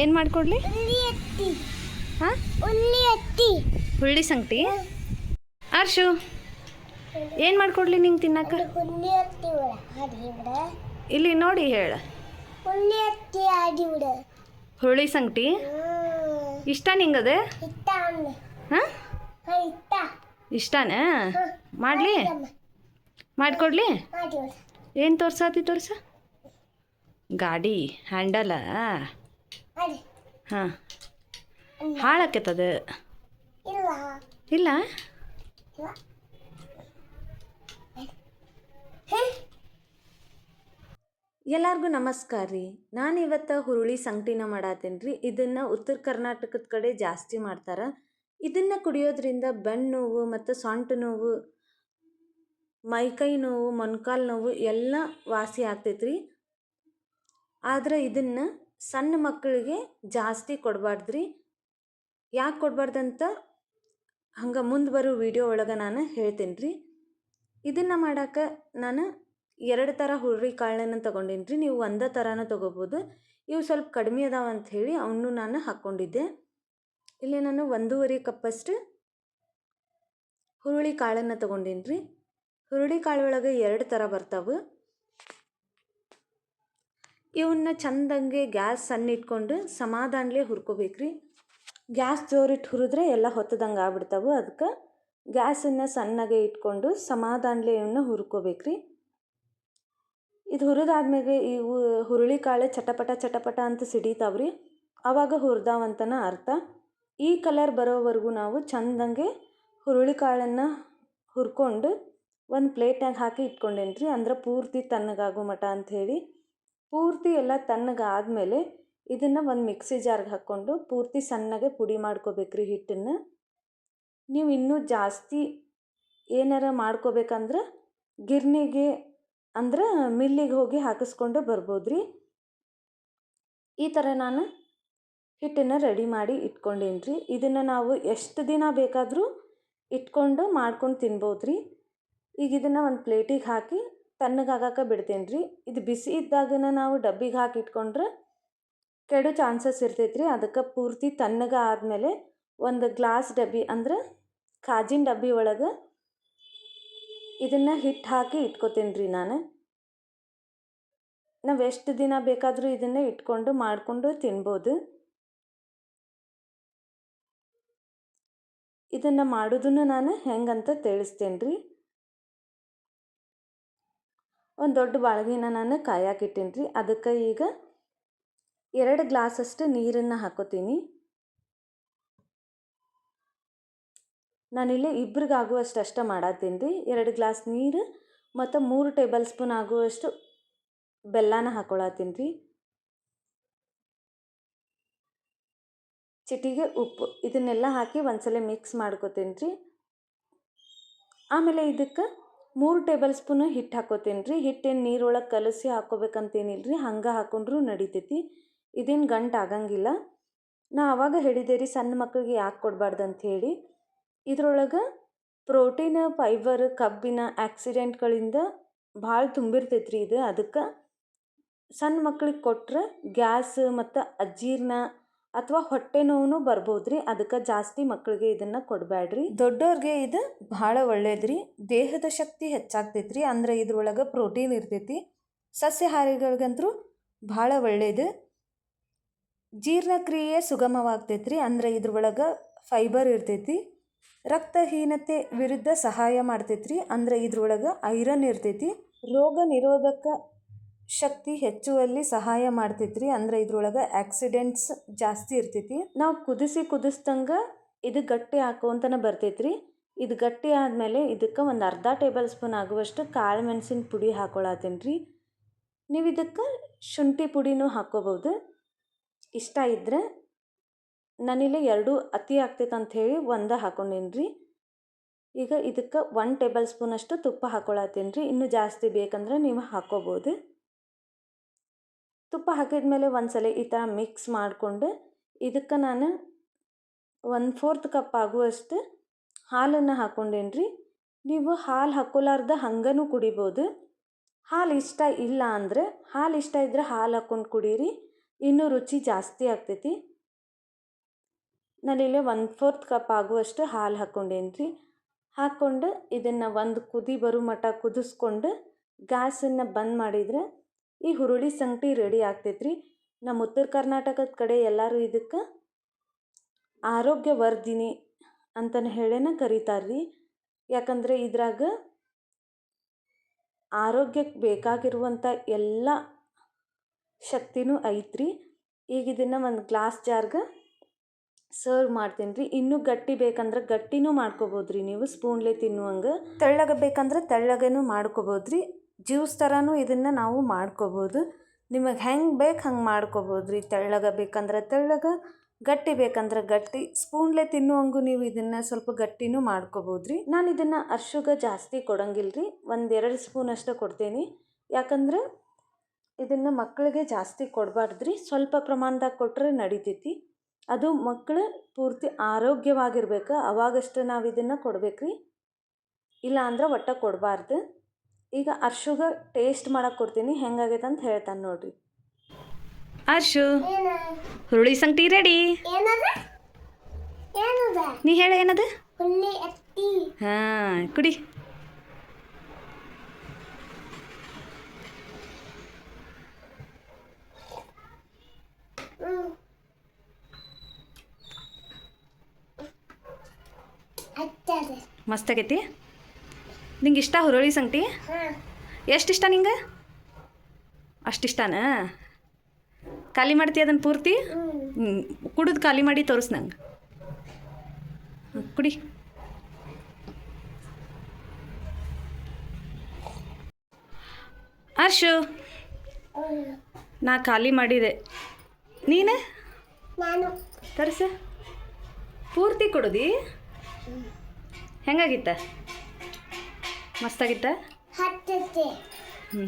ಏನು ಮಾಡ್ಕೊಡ್ಲಿ? ಹಾಂ? ಹುಳ್ಳಿ ಸಂಗಟಿ ಅರ್ಶು ಏನು ಮಾಡ್ಕೊಡ್ಲಿ ನಿಂಗೆ ತಿನ್ನಕ? ಇಲ್ಲಿ ನೋಡಿ ಹೇಳ. ಹುಳಿ ಸಂಗಟಿ ಇಷ್ಟ ನಿಂಗದ? ಇಷ್ಟನೇ? ಮಾಡಲಿ? ಮಾಡಿಕೊಡ್ಲಿ? ಏನು ತೋರ್ಸಾತಿ ತೋರ್ಸ? ಗಾಡಿ ಹ್ಯಾಂಡಲ. ಹಾಂ. ಹಾಳಾಕೈತದ ಇಲ್ಲ. ಎಲ್ಲರಿಗೂ ನಮಸ್ಕಾರ ರೀ. ನಾನು ಇವತ್ತು ಹುರುಳಿ ಸಂಗಟಿನ ಮಾಡತ್ತೇನೆ ರೀ. ಇದನ್ನು ಉತ್ತರ ಕರ್ನಾಟಕದ ಕಡೆ ಜಾಸ್ತಿ ಮಾಡ್ತಾರೆ. ಇದನ್ನು ಕುಡಿಯೋದ್ರಿಂದ ಬೆನ್ನು ನೋವು ಮತ್ತು ಸೊಂಟ ನೋವು ಮೈಕೈ ನೋವು ಮೊಣಕಾಲು ನೋವು ಎಲ್ಲ ವಾಸಿ ಆಗ್ತೈತೆ ರೀ ಆದ್ರೆ ಇದನ್ನು ಸಣ್ಣ ಮಕ್ಕಳಿಗೆ ಜಾಸ್ತಿ ಕೊಡಬಾರ್ದು ರೀ ಯಾಕೆ ಕೊಡಬಾರ್ದಂತ ಹಂಗೆ ಮುಂದೆ ಬರೋ ವಿಡಿಯೋ ಒಳಗೆ ನಾನು ಹೇಳ್ತೀನಿ ರೀ ಇದನ್ನು ಮಾಡಕ್ಕೆ ನಾನು ಎರಡು ಥರ ಹುರುಳಿ ಕಾಳನ್ನ ತೊಗೊಂಡೀನಿ ರೀ ನೀವು ಒಂದೇ ಥರನೂ ತೊಗೋಬೋದು. ಇವು ಸ್ವಲ್ಪ ಕಡಿಮೆ ಅದಾವ ಹೇಳಿ ಅವನು ನಾನು ಹಾಕ್ಕೊಂಡಿದ್ದೆ ಇಲ್ಲಿ ನಾನು ಒಂದೂವರೆ ಕಪ್ಪಷ್ಟು ಹುರುಳಿ ಕಾಳನ್ನು ತೊಗೊಂಡೀನಿ ರೀ ಹುರುಳಿ ಕಾಳು ಒಳಗೆ ಎರಡು ಥರ ಬರ್ತಾವೆ. ಇವನ್ನ ಚಂದಂಗೆ ಗ್ಯಾಸ್ ಸಣ್ಣ ಇಟ್ಕೊಂಡು ಸಮಾಧಾನಲೇ ಹುರ್ಕೋಬೇಕ್ರಿ. ಗ್ಯಾಸ್ ಜೋರಿಟ್ಟು ಹುರಿದ್ರೆ ಎಲ್ಲ ಹೊತ್ತದಂಗೆ ಆಗ್ಬಿಡ್ತಾವೆ. ಅದಕ್ಕೆ ಗ್ಯಾಸನ್ನು ಸಣ್ಣಗೆ ಇಟ್ಕೊಂಡು ಸಮಾಧಾನಲೇ ಇವನ್ನ ಹುರ್ಕೋಬೇಕ್ರಿ. ಇದು ಹುರಿದಾದ್ಮೇಲೆ ಇವು ಹುರುಳಿ ಕಾಳು ಚಟಪಟ ಚಟಪಟ ಅಂತ ಸಿಡಿತಾವ್ರಿ. ಆವಾಗ ಹುರಿದಾವಂತನ ಅರ್ಥ. ಈ ಕಲರ್ ಬರೋವರೆಗೂ ನಾವು ಚಂದಂಗೆ ಹುರುಳಿ ಕಾಳನ್ನು ಹುರ್ಕೊಂಡು ಒಂದು ಪ್ಲೇಟ್ನಾಗ ಹಾಕಿ ಇಟ್ಕೊಂಡೇನ್ರಿ. ಅಂದ್ರೆ ಪೂರ್ತಿ ತಣ್ಣಗಾಗೋ ಮಟ ಅಂಥೇಳಿ ಪೂರ್ತಿ ಎಲ್ಲ ತಣ್ಣಗಾದ್ಮೇಲೆ ಇದನ್ನು ಒಂದು ಮಿಕ್ಸಿ ಜಾರ್ಗೆ ಹಾಕ್ಕೊಂಡು ಪೂರ್ತಿ ಸಣ್ಣಗೆ ಪುಡಿ ಮಾಡ್ಕೋಬೇಕ್ರಿ ಹಿಟ್ಟನ್ನು. ನೀವು ಇನ್ನೂ ಜಾಸ್ತಿ ಏನಾರ ಮಾಡ್ಕೋಬೇಕಂದ್ರೆ ಗಿರ್ನಿಗೆ ಅಂದ್ರೆ ಮಿಲ್ಲಿಗೆ ಹೋಗಿ ಹಾಕಿಸ್ಕೊಂಡು ಬರ್ಬೋದು ರೀ ಈ ಥರ ನಾನು ಹಿಟ್ಟನ್ನು ರೆಡಿ ಮಾಡಿ ಇಟ್ಕೊಂಡೇನಿ ರೀ ಇದನ್ನು ನಾವು ಎಷ್ಟು ದಿನ ಬೇಕಾದರೂ ಇಟ್ಕೊಂಡು ಮಾಡ್ಕೊಂಡು ತಿನ್ಬೋದು ರೀ ಈಗ ಇದನ್ನು ಒಂದು ಪ್ಲೇಟಿಗೆ ಹಾಕಿ ತಣ್ಣಗಾಗಕ್ಕೆ ಬಿಡ್ತೇನೆ ರೀ ಇದು ಬಿಸಿ ಇದ್ದಾಗನ ನಾವು ಡಬ್ಬಿಗೆ ಹಾಕಿ ಇಟ್ಕೊಂಡ್ರೆ ಕೆಡೋ ಚಾನ್ಸಸ್ ಇರ್ತೈತೆ ಅದಕ್ಕೆ ಪೂರ್ತಿ ತಣ್ಣಗ ಆದಮೇಲೆ ಒಂದು ಗ್ಲಾಸ್ ಡಬ್ಬಿ ಅಂದ್ರೆ ಕಾಜಿನ ಡಬ್ಬಿ ಒಳಗೆ ಇದನ್ನು ಹಿಟ್ಟು ಹಾಕಿ ಇಟ್ಕೋತೀನಿ ರೀ ನಾನು. ನಾವು ಎಷ್ಟು ದಿನ ಬೇಕಾದರೂ ಇದನ್ನು ಇಟ್ಕೊಂಡು ಮಾಡಿಕೊಂಡು ತಿನ್ಬೋದು. ಇದನ್ನು ಮಾಡೋದನ್ನು ನಾನು ಹೆಂಗಂತ ತಿಳಿಸ್ತೇನೆ ರೀ ಒಂದು ದೊಡ್ಡ ಬಾಳ್ಗಿನ ನಾನು ಕಾಯಾಕಿಟ್ಟೀನಿ ರೀ ಅದಕ್ಕೆ ಈಗ ಎರಡು ಗ್ಲಾಸಷ್ಟು ನೀರನ್ನು ಹಾಕೋತೀನಿ. ನಾನಿಲ್ಲಿ ಇಬ್ರಿಗೆ ಆಗುವಷ್ಟು ಅಷ್ಟ ಮಾಡತ್ತೀನಿ ರೀ ಎರಡು ಗ್ಲಾಸ್ ನೀರು ಮತ್ತು ಮೂರು ಟೇಬಲ್ ಸ್ಪೂನ್ ಆಗುವಷ್ಟು ಬೆಲ್ಲನ ಹಾಕೊಳತ್ತೀನಿ ರೀ ಚಿಟಿಗೆ ಉಪ್ಪು ಇದನ್ನೆಲ್ಲ ಹಾಕಿ ಒಂದ್ಸಲ ಮಿಕ್ಸ್ ಮಾಡ್ಕೋತೀನಿ ರೀ ಆಮೇಲೆ ಇದಕ್ಕೆ ಮೂರು ಟೇಬಲ್ ಸ್ಪೂನು ಹಿಟ್ಟು ಹಾಕೋತೀನಿ ರೀ. ಹಿಟ್ಟೇನು ನೀರೊಳಗೆ ಕಲಸಿ ಹಾಕೋಬೇಕಂತೇನಿಲ್ಲ ರೀ ಹಂಗೆ ಹಾಕೊಂಡ್ರೂ ನಡಿತೈತಿ. ಇದೇನು ಗಂಟು ಆಗಂಗಿಲ್ಲ. ನಾ ಆವಾಗ ಹೇಳಿದೆ ರೀ, ಸಣ್ಣ ಮಕ್ಕಳಿಗೆ ಯಾಕೆ ಕೊಡಬಾರ್ದು ಅಂಥೇಳಿ ಇದ್ರೊಳಗೆ ಪ್ರೋಟೀನ್, ಫೈಬರ್, ಕಬ್ಬಿನ, ಆಕ್ಸಿಡೆಂಟ್ಗಳಿಂದ ಭಾಳ ತುಂಬಿರ್ತೈತೆ ರೀ ಇದು. ಅದಕ್ಕೆ ಸಣ್ಣ ಮಕ್ಳಿಗೆ ಕೊಟ್ಟರೆ ಗ್ಯಾಸ್ ಮತ್ತು ಅಜೀರ್ಣ ಅಥವಾ ಹೊಟ್ಟೆ ನೋವು ಬರ್ಬೋದು ರೀ ಅದಕ್ಕೆ ಜಾಸ್ತಿ ಮಕ್ಕಳಿಗೆ ಇದನ್ನು ಕೊಡಬೇಡ್ರಿ ದೊಡ್ಡವ್ರಿಗೆ ಇದು ಭಾಳ ಒಳ್ಳೇದ್ರಿ. ದೇಹದ ಶಕ್ತಿ ಹೆಚ್ಚಾಗ್ತೈತ್ರಿ. ಅಂದ್ರೆ ಇದ್ರೊಳಗೆ ಪ್ರೋಟೀನ್ ಇರ್ತೈತಿ. ಸಸ್ಯಹಾರಿಗಳಿಗಂತೂ ಭಾಳ ಒಳ್ಳೇದು. ಜೀರ್ಣಕ್ರಿಯೆ ಸುಗಮವಾಗ್ತೈತ್ರಿ. ಅಂದ್ರೆ ಇದ್ರೊಳಗೆ ಫೈಬರ್ ಇರ್ತೈತಿ. ರಕ್ತಹೀನತೆ ವಿರುದ್ಧ ಸಹಾಯ ಮಾಡ್ತೈತ್ರಿ. ಅಂದ್ರೆ ಇದ್ರೊಳಗೆ ಐರನ್ ಇರ್ತೈತಿ. ರೋಗ ನಿರೋಧಕ ಶಕ್ತಿ ಹೆಚ್ಚುವಲ್ಲಿ ಸಹಾಯ ಮಾಡ್ತೈತ್ರಿ. ಅಂದ್ರೆ ಇದ್ರೊಳಗೆ ಆಕ್ಸಿಡೆಂಟ್ಸ್ ಜಾಸ್ತಿ ಇರ್ತೈತಿ. ನಾವು ಕುದಿಸಿ ಕುದಿಸ್ದಂಗೆ ಇದು ಗಟ್ಟಿ ಹಾಕುವಂತನ ಬರ್ತೈತ್ರಿ. ಇದು ಗಟ್ಟಿ ಆದಮೇಲೆ ಇದಕ್ಕೆ ಒಂದು ಅರ್ಧ ಟೇಬಲ್ ಸ್ಪೂನ್ ಆಗುವಷ್ಟು ಕಾಳು ಮೆಣಸಿನ ಪುಡಿ ಹಾಕೊಳತ್ತೀನಿ ರೀ ನೀವು ಇದಕ್ಕೆ ಶುಂಠಿ ಪುಡಿನೂ ಹಾಕ್ಕೋಬೋದು ಇಷ್ಟ ಇದ್ದರೆ ನಾನಿಲ್ಲಿ ಎರಡು ಅತಿ ಆಗ್ತೈತೆ ಅಂಥೇಳಿ ಒಂದೇ ಹಾಕೊಂಡೀನಿ ರೀ ಈಗ ಇದಕ್ಕೆ ಒನ್ ಟೇಬಲ್ ಸ್ಪೂನಷ್ಟು ತುಪ್ಪ ಹಾಕೊಳತ್ತೀನಿ ರೀ ಇನ್ನೂ ಜಾಸ್ತಿ ಬೇಕಂದ್ರೆ ನೀವು ಹಾಕ್ಕೋಬೋದು ತುಪ್ಪ ಹಾಕಿದ್ಮೇಲೆ ಒಂದ್ಸಲ ಈ ಥರ ಮಿಕ್ಸ್ ಮಾಡಿಕೊಂಡು ಇದಕ್ಕೆ ನಾನು ಒಂದು ಫೋರ್ತ್ ಕಪ್ ಆಗುವಷ್ಟು ಹಾಲನ್ನು ಹಾಕ್ಕೊಂಡೇನಿ ರೀ? ನೀವು ಹಾಲು ಹಾಕ್ಕೊಲಾರ್ದ ಹಂಗನೂ ಕುಡಿಬೋದು. ಹಾಲು ಇಷ್ಟ ಇಲ್ಲ ಅಂದರೆ, ಹಾಲು ಇಷ್ಟ ಇದ್ದರೆ ಹಾಲು ಹಾಕ್ಕೊಂಡು ಕುಡೀರಿ. ಇನ್ನೂ ರುಚಿ ಜಾಸ್ತಿ ಆಗ್ತೈತಿ. ನಾನಿಲ್ಲೆ ಒನ್ ಫೋರ್ತ್ ಕಪ್ ಆಗುವಷ್ಟು ಹಾಲು ಹಾಕ್ಕೊಂಡೇನಿ ರೀ? ಹಾಕ್ಕೊಂಡು ಇದನ್ನು ಒಂದು ಕುದಿ ಬರೋ ಮಟ್ಟ ಕುದಿಸ್ಕೊಂಡು ಗ್ಯಾಸನ್ನು ಬಂದ್ ಮಾಡಿದ್ರೆ ಈ ಹುರುಳಿ ಸಂಗಟಿ ರೆಡಿ ಆಗ್ತೈತ್ರಿ. ನಮ್ಮ ಉತ್ತರ ಕರ್ನಾಟಕದ ಕಡೆ ಎಲ್ಲರೂ ಇದಕ್ಕೆ ಆರೋಗ್ಯವರ್ಧಿನಿ ಅಂತಲೇ ಹೇಳೇನ ಕರೀತಾರ್ರಿ. ಯಾಕಂದರೆ ಇದ್ರಾಗ ಆರೋಗ್ಯಕ್ಕೆ ಬೇಕಾಗಿರುವಂಥ ಎಲ್ಲ ಶಕ್ತಿನೂ ಐತ್ರಿ. ಈಗ ಇದನ್ನು ಒಂದು ಗ್ಲಾಸ್ ಜಾರ್ಗೆ ಸರ್ವ್ ಮಾಡ್ತೀನಿ ರೀ ಇನ್ನೂ ಗಟ್ಟಿ ಬೇಕಂದ್ರೆ ಗಟ್ಟಿನೂ ಮಾಡ್ಕೋಬೋದು ರೀ ನೀವು ಸ್ಪೂನ್ಲೆ ತಿನ್ನುವಂಗೆ. ತೆಳ್ಳಗೆ ಬೇಕಂದ್ರೆ ತೆಳ್ಳಗೇನು ಮಾಡ್ಕೋಬೋದು ರೀ ಜ್ಯೂಸ್ ಥರನೂ ಇದನ್ನು ನಾವು ಮಾಡ್ಕೋಬೋದು. ನಿಮಗೆ ಹೆಂಗೆ ಬೇಕು ಹಂಗೆ ಮಾಡ್ಕೋಬೋದು ರೀ ತೆಳ್ಳಗೆ ಬೇಕಂದ್ರೆ ತೆಳ್ಳಗೆ, ಗಟ್ಟಿ ಬೇಕಂದ್ರೆ ಗಟ್ಟಿ. ಸ್ಪೂನ್ಲೆ ತಿನ್ನುವಂಗೂ ನೀವು ಇದನ್ನು ಸ್ವಲ್ಪ ಗಟ್ಟಿನೂ ಮಾಡ್ಕೋಬೋದು ರೀ ನಾನು ಇದನ್ನು ಅರ್ಶುಗ ಜಾಸ್ತಿ ಕೊಡಂಗಿಲ್ಲ ರೀ ಒಂದು ಎರಡು ಸ್ಪೂನ್ ಅಷ್ಟೇ ಕೊಡ್ತೀನಿ. ಯಾಕಂದ್ರೆ ಇದನ್ನು ಮಕ್ಕಳಿಗೆ ಜಾಸ್ತಿ ಕೊಡಬಾರ್ದು ರೀ ಸ್ವಲ್ಪ ಪ್ರಮಾಣದಾಗ ಕೊಟ್ಟರೆ ನಡಿತೈತಿ. ಅದು ಮಕ್ಕಳು ಪೂರ್ತಿ ಆರೋಗ್ಯವಾಗಿರ್ಬೇಕು. ಅವಾಗಷ್ಟು ನಾವು ಇದನ್ನು ಕೊಡ್ಬೇಕು ರೀ ಇಲ್ಲ ಅಂದ್ರೆ ಒಟ್ಟು ಕೊಡಬಾರ್ದು. ಈಗ ಅರ್ಶುಗ ಟೇಸ್ಟ್ ಮಾಡಕ್ಕೆ ಕೊಡ್ತೀನಿ. ಹೆಂಗಾಗೈತೆ ಅಂತ ಹೇಳ್ತಾನೆ ನೋಡ್ರಿ. ಅರ್ಶು ಏನ ಹುರುಳಿ ಸಂಗಟಿ ರೆಡಿ ನೀ ಹೇಳ ಏನದು? ಹಾ ಕುಡಿ. ಮಸ್ತ್ ಆಗೈತಿ? ನಿಂಗೆ ಇಷ್ಟ ಹುರುಳಿ ಸಂಗಟಿ ಎಷ್ಟು ಇಷ್ಟ ನಿಂಗೆ? ಅಷ್ಟಿಷ್ಟನಾ ಖಾಲಿ ಮಾಡ್ತೀಯ ಅದನ್ನು ಪೂರ್ತಿ? ಕುಡಿದು ಖಾಲಿ ಮಾಡಿ ತೋರಿಸ್ ನಂಗೆ. ಕುಡಿ. ಅರ್ಷು ನಾ ಖಾಲಿ ಮಾಡಿದೆ. ನಾನು? ತರ್ಸ. ಪೂರ್ತಿ ಕೊಡುದಿ? ಹೆಂಗಾಗಿತ್ತ? ಮಸ್ತಾಗಿತ್ತ ಹ್ಞೂ